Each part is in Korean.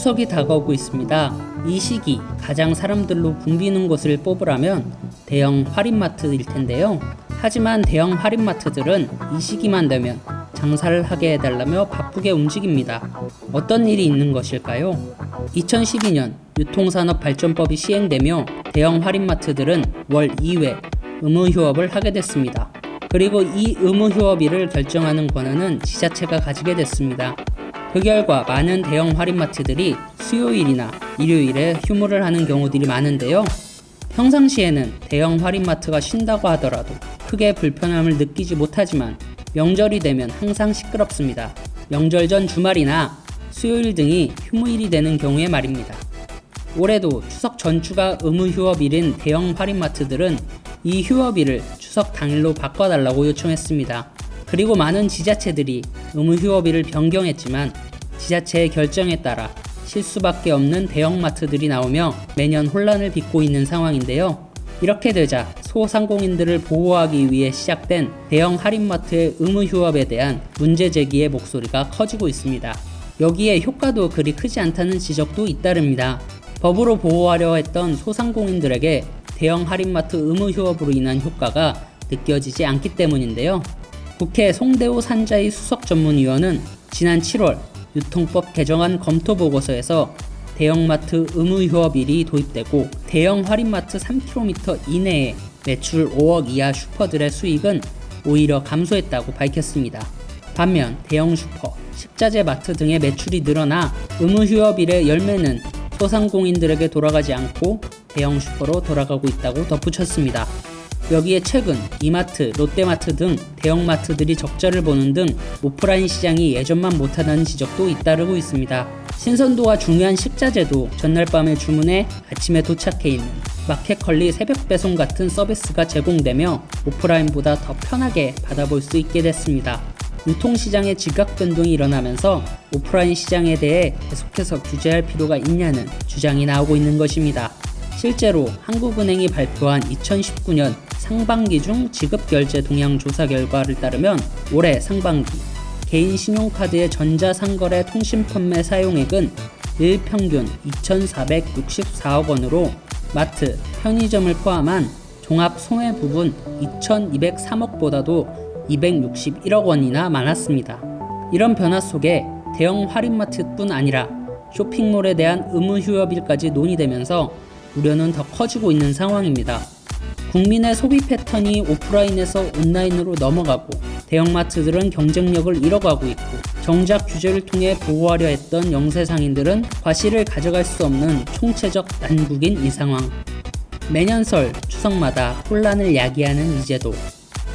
추석이 다가오고 있습니다. 이 시기 가장 사람들로 붐비는 곳을 뽑으라면 대형 할인마트일 텐데요. 하지만 대형 할인마트들은 이 시기만 되면 장사를 하게 해달라며 바쁘게 움직입니다. 어떤 일이 있는 것일까요? 2012년 유통산업 발전법이 시행되며 대형 할인마트들은 월 2회 의무 휴업을 하게 됐습니다. 그리고 이 의무 휴업 일을 결정하는 권한은 지자체가 가지게 됐습니다. 그 결과 많은 대형 할인마트들이 수요일이나 일요일에 휴무를 하는 경우들이 많은데요. 평상시에는 대형 할인마트가 쉰다고 하더라도 크게 불편함을 느끼지 못하지만 명절이 되면 항상 시끄럽습니다. 명절 전 주말이나 수요일 등이 휴무일이 되는 경우에 말입니다. 올해도 추석 전주가 의무 휴업일인 대형 할인마트들은 이 휴업일을 추석 당일로 바꿔달라고 요청했습니다. 그리고 많은 지자체들이 의무 휴업일을 변경했지만 지자체의 결정에 따라 실 수밖에 없는 대형마트들이 나오며 매년 혼란을 빚고 있는 상황인데요. 이렇게 되자 소상공인들을 보호하기 위해 시작된 대형 할인마트의 의무 휴업에 대한 문제 제기의 목소리가 커지고 있습니다. 여기에 효과도 그리 크지 않다는 지적도 잇따릅니다. 법으로 보호하려 했던 소상공인들에게 대형 할인마트 의무 휴업으로 인한 효과가 느껴지지 않기 때문인데요. 국회 송대호 산자위 수석 전문위원은 지난 7월 유통법 개정안 검토 보고서에서 대형마트 의무 휴업 일이 도입되고 대형 할인마트 3km 이내에 매출 5억 이하 슈퍼들의 수익은 오히려 감소했다고 밝혔습니다. 반면 대형 슈퍼, 식자재 마트 등의 매출이 늘어나 의무 휴업일의 열매는 소상공인들에게 돌아가지 않고 대형 슈퍼로 돌아가고 있다고 덧붙였습니다. 여기에 최근 이마트, 롯데마트 등 대형마트들이 적자를 보는 등 오프라인 시장이 예전만 못하다는 지적도 잇따르고 있습니다. 신선도가 중요한 식자재도 전날 밤에 주문해 아침에 도착해 있는 마켓컬리 새벽 배송 같은 서비스가 제공되며 오프라인보다 더 편하게 받아볼 수 있게 됐습니다. 유통시장의 지각 변동이 일어나면서 오프라인 시장에 대해 계속해서 규제할 필요가 있냐는 주장이 나오고 있는 것입니다. 실제로 한국은행이 발표한 2019년 상반기 중 지급 결제 동향 조사 결과를 따르면 올해 상반기 개인 신용카드의 전자상거래 통신 판매 사용액은 일평균 2,464억 원으로 마트, 편의점을 포함한 종합 소매 부분 2,203억보다도 261억 원이나 많았습니다. 이런 변화 속에 대형 할인마트뿐 아니라 쇼핑몰에 대한 의무 휴업일까지 논의되면서 우려는 더 커지고 있는 상황입니다. 국민의 소비 패턴이 오프라인에서 온라인으로 넘어가고 대형마트들은 경쟁력을 잃어가고 있고 정작 규제를 통해 보호하려 했던 영세상인들은 과실을 가져갈 수 없는 총체적 난국인 이 상황. 매년 설 추석마다 혼란을 야기하는 이 제도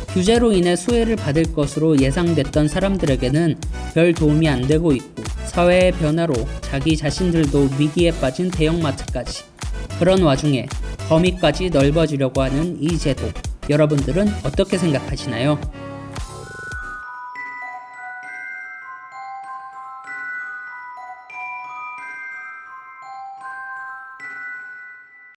규제로 인해 수혜를 받을 것으로 예상됐던 사람들에게는 별 도움이 안 되고 있고 사회의 변화로 자기 자신들도 위기에 빠진 대형마트까지 그런 와중에 범위까지 넓어지려고 하는 이 제도 여러분들은 어떻게 생각하시나요?